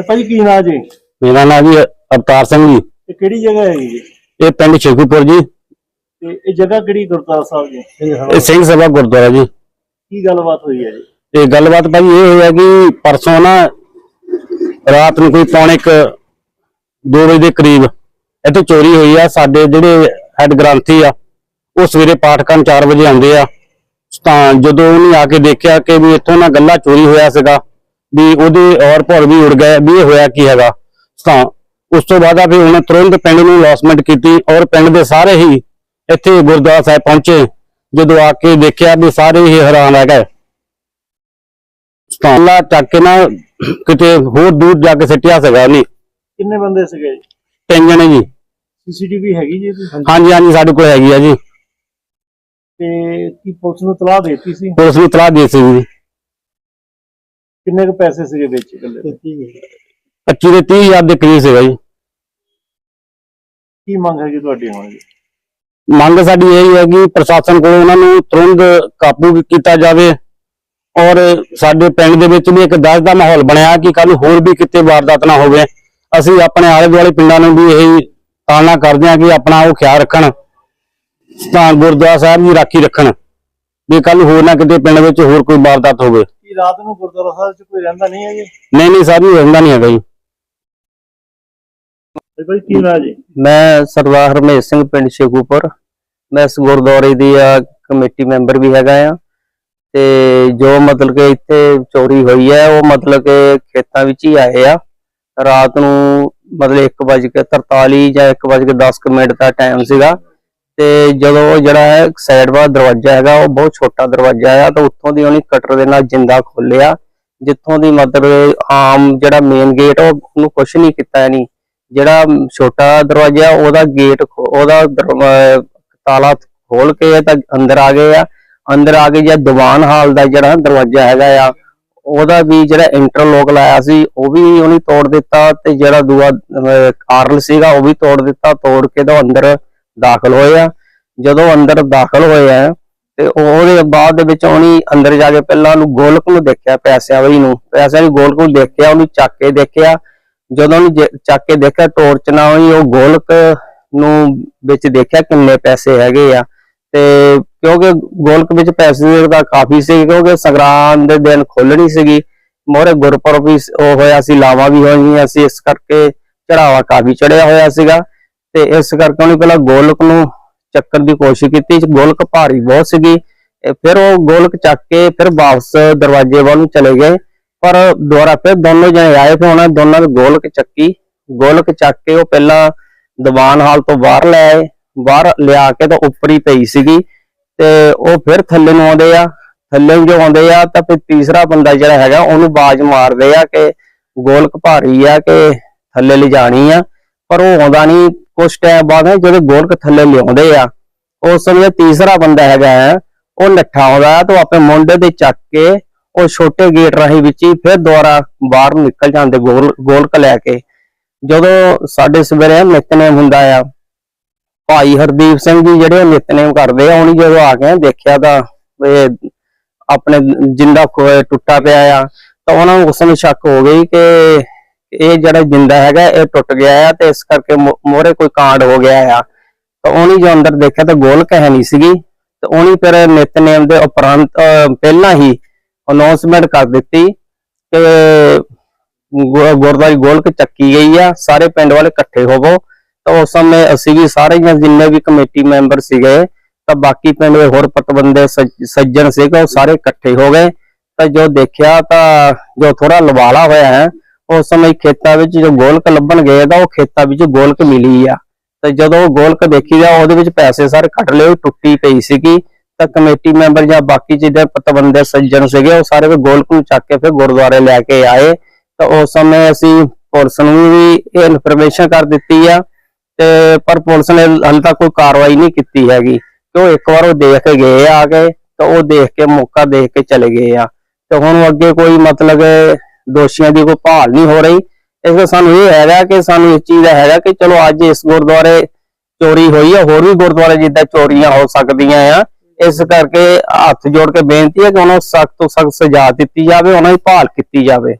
ਤੇ ਭਾਈ ਕੀ ਨਾਂ ਜੀ? ਮੇਰਾ ਨਾਮ ਜੀ ਅਵਤਾਰ ਸਿੰਘ ਜੀ। ਇਹ ਕਿਹੜੀ ਜਗ੍ਹਾ ਹੈਗੀ ਜੀ? ਇਹ ਪਿੰਡ ਸ਼ੇਖੂਪੁਰ ਜੀ। ਤੇ ਇਹ ਜਗ੍ਹਾ ਕਿਹੜੀ ਗੁਰਦੁਆਰਾ ਸਾਹਿਬ ਜੀ? ਇਹ ਸਿੰਘ ਸਭਾ ਗੁਰਦੁਆਰਾ ਜੀ। ਕੀ ਗੱਲਬਾਤ ਹੋਈ ਹੈ ਜੀ? ਤੇ ਗੱਲਬਾਤ ਭਾਜੀ ਇਹ ਹੋਇਆ ਕਿ ਪਰਸੋਂ ਨਾ ਰਾਤ ਨੂੰ ਕੋਈ ਪੌਣੇ 2 ਵਜੇ ਦੇ ਕਰੀਬ ਇੱਥੇ ਚੋਰੀ ਹੋਈ ਆ। ਸਾਡੇ ਜਿਹੜੇ ਹੈਡ ਗ੍ਰੰਥੀ ਆ ਉਹ ਸਵੇਰੇ ਪਾਠ ਕਰਨ 4 ਵਜੇ ਆਉਂਦੇ ਆ। ਤਾਂ ਜਦੋਂ ਉਹਨੇ ਆ ਕੇ ਦੇਖਿਆ ਕਿ ਵੀ ਇੱਥੋਂ ਨਾ ਗੱਲਾ ਚੋਰੀ ਹੋਇਆ ਸੀਗਾ ਵੀ ਉਹਦੇ ਔਰ ਭੌਰ ਵੀ ਉੜ ਗਏ ਵੀ ਇਹ ਹੋਇਆ ਕੀ ਹੈਗਾ। ਤਾਂ ਉਸ ਤੋਂ ਬਾਅਦ ਆ ਫਿਰ ਉਹਨੇ ਤੁਰੰਤ ਪਿੰਡ ਨੂੰ ਲੌਸਮੈਂਟ ਕੀਤੀ ਔਰ ਪਿੰਡ ਦੇ ਸਾਰੇ ਹੀ ਇੱਥੇ ਗੁਰਦੁਆਰਾ ਸਾਹਿਬ ਪਹੁੰਚੇ ਜਦੋਂ ਆ ਕੇ ਦੇਖਿਆ ਵੀ ਸਾਰੇ ਹੀ ਹੈਰਾਨ ਰਹਿ ਗਏ। ਸਤਾਲਾ ਚੱਕ ਕੇ ਨਾ ਕਿਤੇ ਹੋਰ ਦੂਰ ਜਾ ਕੇ ਸਿੱਟਿਆ ਸੀਗਾ ਉਹਨੇ। ਕਿੰਨੇ ਬੰਦੇ ਸੀਗੇ ਜੀ? ਤਿੰਨ ਜਣੇ ਜੀ। ਸੀਸੀਟੀਵੀ ਹੈਗੀ ਜੀ? ਹਾਂਜੀ ਹਾਂਜੀ ਸਾਡੇ ਕੋਲ ਹੈਗੀ ਆ ਜੀ। ਤੇ ਕੀ ਪੁਲਿਸ ਨੂੰ ਤਲਾਹ ਦੇਤੀ ਸੀ? ਪੁਲਿਸ ਨੂੰ ਤਲਾਹ ਦੇ ਸੀ ਜੀ। ਕਿੰਨੇ ਕੁ ਪੈਸੇ ਸੀਗੇ ਵਿੱਚ ਇਕੱਲੇ? 25 ਦੇ 30 ਹਜ਼ਾਰ ਦੇ ਕਰੀਬ ਸੀਗਾ ਜੀ। ਕੀ ਮੰਗ ਹੈਗੀ ਤੁਹਾਡੀ ਹੁਣ? ਜੀ ਮੰਗ ਸਾਡੀ ਇਹ ਹੈ ਕਿ ਪ੍ਰਸ਼ਾਸਨ ਕੋਲ ਉਹਨਾਂ ਨੂੰ ਤੁਰੰਤ ਕਾਬੂ ਕੀਤਾ ਜਾਵੇ ਔਰ ਸਾਡੇ ਪਿੰਡ ਦੇ ਵਿੱਚ ਵੀ ਇੱਕ ਦਹਿਸ਼ਤ ਦਾ ਮਾਹੌਲ ਬਣਿਆ ਕਿ ਕੱਲ ਹੋਰ ਵੀ ਕਿਤੇ ਵਾਰਦਾਤ ਨਾ ਹੋਵੇ। ਅਸੀਂ ਆਪਣੇ ਆਲੇ ਦੁਆਲੇ ਪਿੰਡਾਂ ਨੂੰ ਵੀ ਇਹ ਤਾਲਨਾ ਕਰਦੇ ਹਾਂ ਕਿ ਆਪਣਾ ਉਹ ਖਿਆਲ ਰੱਖਣ ਤਾਂ ਗੁਰਦੁਆਰਾ ਸਾਹਿਬ ਦੀ ਰਾਖੀ ਰੱਖਣ ਵੀ ਕੱਲ ਹੋਰ ਨਾ ਕਿਤੇ ਪਿੰਡ ਵਿੱਚ ਹੋਰ ਕੋਈ ਵਾਰਦਾਤ ਹੋਵੇ। ਕੀ ਰਾਤ ਨੂੰ ਗੁਰਦੁਆਰਾ ਸਾਹਿਬ 'ਚ ਕੋਈ ਰਹਿੰਦਾ ਨਹੀਂ ਹੈ ਜੀ? ਨਹੀਂ ਨਹੀਂ ਰਹਿੰਦਾ ਨਹੀਂ ਹੈਗਾ ਜੀ। ਤੇ ਭਾਈ ਕੀ ਨਾਂ ਜੀ? ਮੈਂ ਸਰਦਾਰ ਹਰਮੇਸ਼ ਸਿੰਘ ਪਿੰਡ ਸ਼ੇਖੂਪੁਰ ਮੈਂ ਇਸ ਗੁਰਦੁਆਰੇ ਦੀ ਆ ਕਮੇਟੀ ਮੈਂਬਰ ਵੀ ਹੈਗਾ ਆ। ਤੇ ਜੋ ਮਤਲਬ ਕਿ ਇੱਥੇ ਚੋਰੀ ਹੋਈ ਹੈ ਉਹ ਮਤਲਬ ਕਿ ਖੇਤਾਂ ਵਿੱਚ ਹੀ ਆਏ ਆ। ਰਾਤ ਨੂੰ ਮਤਲਬ 1:43 ਜਾਂ 1:10 ਮਿੰਟ ਦਾ ਟਾਈਮ ਸੀਗਾ। ਤੇ ਜਦੋਂ ਜਿਹੜਾ ਹੈ ਸਾਈਡ ਵਾਲਾ ਦਰਵਾਜ਼ਾ ਹੈਗਾ, ਉਹ ਬਹੁਤ ਛੋਟਾ ਦਰਵਾਜ਼ਾ ਆ ਤਾਂ ਉੱਥੋਂ ਦੀ ਉਹਨੇ ਕਟਰ ਦੇ ਨਾਲ ਜਿੰਦਾ ਖੋਲਿਆ ਜਿੱਥੋਂ ਦੀ ਮਤਲਬ ਆਮ ਜਿਹੜਾ ਮੇਨ ਗੇਟ ਉਹ ਉਹਨੂੰ ਕੁਝ ਨਹੀਂ ਕੀਤਾ ਨਹੀਂ ਜਿਹੜਾ ਛੋਟਾ ਦਰਵਾਜ਼ਾ ਉਹਦਾ ਗੇਟ ਉਹਦਾ ਤਾਲਾ ਖੋਲ ਕੇ ਤਾਂ ਅੰਦਰ ਆ ਗਏ ਆ। ਅੰਦਰ ਆ ਕੇ ਜਿਹੜਾ ਦੀਵਾਨ ਹਾਲ ਦਾ ਜਿਹੜਾ ਦਰਵਾਜ਼ਾ ਹੈਗਾ ਆ, ਉਹਦਾ ਵੀ ਜਿਹੜਾ ਇੰਟਰਲੋਕ ਲਾਇਆ ਸੀ, ਉਹ ਵੀ ਉਹਨੇ ਤੋੜ ਦਿੱਤਾ ਤੇ ਜਿਹੜਾ ਦੂਆ ਕਾਰਲ ਸੀਗਾ, ਉਹ ਵੀ ਤੋੜ ਦਿੱਤਾ, ਤੋੜ ਕੇ ਤਾਂ ਅੰਦਰ ਦਾਖਲ ਹੋਏ ਆ ਜਦੋਂ ਅੰਦਰ ਦਾਖਲ ਹੋਏ ਆ ਤੇ ਉਹਦੇ ਬਾਅਦ ਦੇ ਵਿੱਚ ਉਹਨੇ ਅੰਦਰ ਜਾ ਕੇ ਪਹਿਲਾਂ ਉਹਨੂੰ ਗੋਲਕ ਨੂੰ ਦੇਖਿਆ ਪੈਸਿਆਂ ਵਾਲੀ ਨੂੰ ਪੈਸਿਆਂ ਦੀ ਗੋਲਕ ਨੂੰ ਦੇਖਿਆ, ਉਹਨੂੰ ਚੱਕ ਕੇ ਦੇਖਿਆ। ਜਦੋਂ ਉਹਨੂੰ ਚੱਕ ਕੇ ਦੇਖਿਆ ਟੋਰਚ ਨਾਲ ਹੀ ਉਹ ਗੋਲਕ ਨੂੰ ਵਿੱਚ ਦੇਖਿਆ ਕਿੰਨੇ ਪੈਸੇ ਹੈਗੇ ਆ। ਤੇ ਕਿਉਂਕਿ ਗੋਲਕ ਵਿੱਚ ਪੈਸੇ ਦਾ ਕਾਫੀ ਸੀ ਕਿਉਂਕਿ ਸੰਗਰਾਂਦ ਦੇ ਦਿਨ ਖੋਲਣੀ ਸੀਗੀ। ਮੋਰੇ ਗੁਰਪੁਰਬ ਵੀ ਉਹ ਹੋਇਆ ਸੀ, ਲਾਵਾਂ ਵੀ ਹੋਈਆਂ ਸੀ, ਇਸ ਕਰਕੇ ਚੜਾਵਾ ਕਾਫੀ ਚੜਿਆ ਹੋਇਆ ਸੀਗਾ। ਤੇ ਇਸ ਕਰਕੇ ਉਹਨੇ ਪਹਿਲਾਂ ਗੋਲਕ ਨੂੰ ਚੱਕਣ ਦੀ ਕੋਸ਼ਿਸ਼ ਕੀਤੀ ਗੋਲਕ ਭਾਰੀ ਬਹੁਤ ਸੀਗੀ। ਫਿਰ ਉਹ ਗੋਲਕ ਚੱਕ ਕੇ ਫਿਰ ਵਾਪਸ ਦਰਵਾਜ਼ੇ ਵੱਲ ਨੂੰ ਚਲੇ ਗਏ। ਪਰ ਦੁਬਾਰਾ ਫਿਰ ਦੋਨੋਂ ਜਣੇ ਆਏ, ਫਿਰ ਉਹਨਾਂ ਦੋਨਾਂ ਨੇ ਗੋਲਕ ਚੱਕੀ। ਗੋਲਕ ਚੱਕ ਕੇ ਉਹ ਪਹਿਲਾਂ ਦੀਵਾਨ ਹਾਲ ਤੋਂ ਬਾਹਰ ਲੈ ਆਏ। ਬਾਹਰ ਲਿਆ ਕੇ ਤਾਂ ਉੱਪਰ ਹੀ ਪਈ ਸੀਗੀ। ਤੇ ਉਹ ਫਿਰ ਥੱਲੇ ਨੂੰ ਆਉਂਦੇ ਆ। ਥੱਲੇ ਨੂੰ ਜੋ ਆਉਂਦੇ ਆ ਤਾਂ ਫਿਰ ਤੀਸਰਾ ਬੰਦਾ ਜਿਹੜਾ ਹੈਗਾ, ਉਹਨੂੰ ਬਾਜ਼ ਮਾਰਦੇ ਆ ਕਿ ਗੋਲਕ ਭਾਰੀ ਆ ਕਿ ਥੱਲੇ ਲਿਜਾਣੀ ਆ। ਪਰ ਉਹ ਆਉਂਦਾ ਨਹੀਂ। ਕੁਛ ਟਾਈਮ ਬਾਅਦ ਜਦੋਂ ਗੋਲਕ ਥੱਲੇ ਲਿਆਉਂਦੇ ਆ ਉਸ ਸਮੇਂ ਤੀਸਰਾ ਬੰਦਾ ਹੈਗਾ ਉਹ ਨੱਠਾ ਆਉਂਦਾ ਤਾਂ ਉਹ ਮੁੰਡੇ ਤੇ ਚੱਕ ਕੇ ਉਹ ਛੋਟੇ ਗੇਟ ਰਾਹੀਂ ਵਿੱਚ ਹੀ ਫਿਰ ਦੁਬਾਰਾ ਬਾਹਰ ਨਿਕਲ ਜਾਂਦੇ ਗੋਲ, ਗੋਲਕ ਲੈ ਕੇ। ਜਦੋਂ ਸਾਡੇ ਸਵੇਰੇ ਨਿਤਨੇਮ ਹੁੰਦਾ ਆ, ਭਾਈ ਹਰਦੀਪ ਸਿੰਘ ਜੀ ਜਿਹੜੇ ਨਿਤਨੇਮ ਕਰਦੇ ਆ, ਉਹਨੇ ਜਦੋਂ ਆ ਕੇ ਦੇਖਿਆ ਤਾਂ ਇਹ ਆਪਣੇ ਜਿੰਦਾ ਟੁੱਟਾ ਪਿਆ ਆ, ਤਾਂ ਉਹਨਾਂ ਨੂੰ ਉਸ ਸਮੇਂ ਸ਼ੱਕ ਹੋ ਗਈ ਕਿ ਇਹ ਜਿਹੜਾ ਜਿੰਦਾ ਹੈਗਾ, ਇਹ ਟੁੱਟ ਗਿਆ ਆ ਤੇ ਇਸ ਕਰਕੇ ਮੋਹਰੇ ਕੋਈ ਕਾਂਡ ਹੋ ਗਿਆ ਆ। ਤਾਂ ਉਹਨੇ ਜੋ ਅੰਦਰ ਦੇਖਿਆ ਤਾਂ ਗੋਲ ਹੈ ਨਹੀਂ ਸੀਗੀ। ਤੇ ਉਹਨੇ ਫਿਰ ਨਿਤਨੇਮ ਦੇ ਉਪਰੰਤ ਪਹਿਲਾਂ ਹੀ ਅਨਾਉਂਸਮੈਂਟ ਕਰ ਦਿੱਤੀ ਕਿ ਗੁ- ਗੋਲਕ ਚੱਕੀ ਗਈ ਆ, ਸਾਰੇ ਪਿੰਡ ਵਾਲੇ ਇਕੱਠੇ ਹੋਵੋ। ਤਾਂ ਉਸ ਸਮੇਂ ਅਸੀਂ ਵੀ ਸਾਰੇ ਜਿੰਨੇ ਵੀ ਕਮੇਟੀ ਮੈਂਬਰ ਸੀਗੇ, ਤਾਂ ਬਾਕੀ ਪਿੰਡ ਦੇ ਹੋਰ ਪਤਵੰਦੇ ਸੱਜ- ਸੱਜਣ ਸੀਗੇ, ਉਹ ਸਾਰੇ ਇਕੱਠੇ ਹੋ ਗਏ। ਤਾਂ ਜੋ ਦੇਖਿਆ ਤਾਂ ਜੋ ਥੋੜਾ ਲਵਾਲਾ ਹੋਇਆ ਹੈ ਉਸ ਸਮੇਂ ਖੇਤਾਂ ਵਿੱਚ ਜੋ ਗੋਲਕ ਲੱਭਣ ਗਏ ਤਾਂ ਉਹ ਖੇਤਾਂ ਵਿੱਚ ਗੋਲਕ ਮਿਲੀ ਆ। ਤੇ ਜਦੋਂ ਉਹ ਗੋਲਕ ਦੇਖੀ ਜਾ ਉਹਦੇ ਵਿੱਚ ਪੈਸੇ ਸਾਰੇ ਕੱਢ ਲਏ, ਉਹ ਟੁੱਟੀ ਪਈ ਸੀਗੀ। ਤਾਂ ਕਮੇਟੀ ਮੈਂਬਰ ਜਾਂ ਬਾਕੀ ਜਿਹਦੇ ਪਤਵੰਦੇ ਸੱਜਣ ਸੀਗੇ, ਉਹ ਸਾਰੇ ਗੋਲਕ ਨੂੰ ਚੱਕ ਕੇ ਫਿਰ ਗੁਰਦੁਆਰੇ ਲੈ ਕੇ ਆਏ। ਤਾਂ ਉਸ ਸਮੇਂ ਅਸੀਂ ਪੁਲਿਸ ਨੂੰ ਵੀ ਇਹ ਇਨਫੋਰਮੇਸ਼ਨ ਕਰ ਦਿੱਤੀ ਆ। ਤੇ ਪਰ ਪੁਲਿਸ ਨੇ ਹਾਲੇ ਤੱਕ ਕੋਈ ਕਾਰਵਾਈ ਨਹੀਂ ਕੀਤੀ ਹੈਗੀ। ਕਿ ਉਹ ਇੱਕ ਵਾਰ ਉਹ ਦੇਖ ਕੇ ਗਏ ਆ ਕੇ, ਤਾਂ ਉਹ ਦੇਖ ਕੇ ਮੌਕਾ ਦੇਖ ਕੇ ਚਲੇ ਗਏ ਆ। ਤੇ ਹੁਣ ਅੱਗੇ ਕੋਈ ਮਤਲਬ ਦੋਸ਼ੀਆਂ ਦੀ ਕੋਈ ਭਾਲ ਨਹੀਂ ਹੋ ਰਹੀ। ਇਸ ਲਈ ਸਾਨੂੰ ਇਹ ਹੈਗਾ ਕਿ ਸਾਨੂੰ ਇਸ ਚੀਜ਼ ਦਾ ਹੈਗਾ ਕਿ ਚਲੋ ਅੱਜ ਇਸ ਗੁਰਦੁਆਰੇ ਚੋਰੀ ਹੋਈ ਹੈ ਹੋਰ ਵੀ ਗੁਰਦੁਆਰੇ ਜਿੱਦਾਂ ਚੋਰੀਆਂ ਹੋ ਸਕਦੀਆਂ ਆ। ਇਸ ਕਰਕੇ ਹੱਥ ਜੋੜ ਕੇ ਬੇਨਤੀ ਹੈ ਕਿ ਉਹਨਾਂ ਨੂੰ ਸਖਤ ਤੋਂ ਸਖਤ ਸਜ਼ਾ ਦਿੱਤੀ ਜਾਵੇ, ਉਹਨਾਂ ਦੀ ਭਾਲ ਕੀਤੀ ਜਾਵੇ।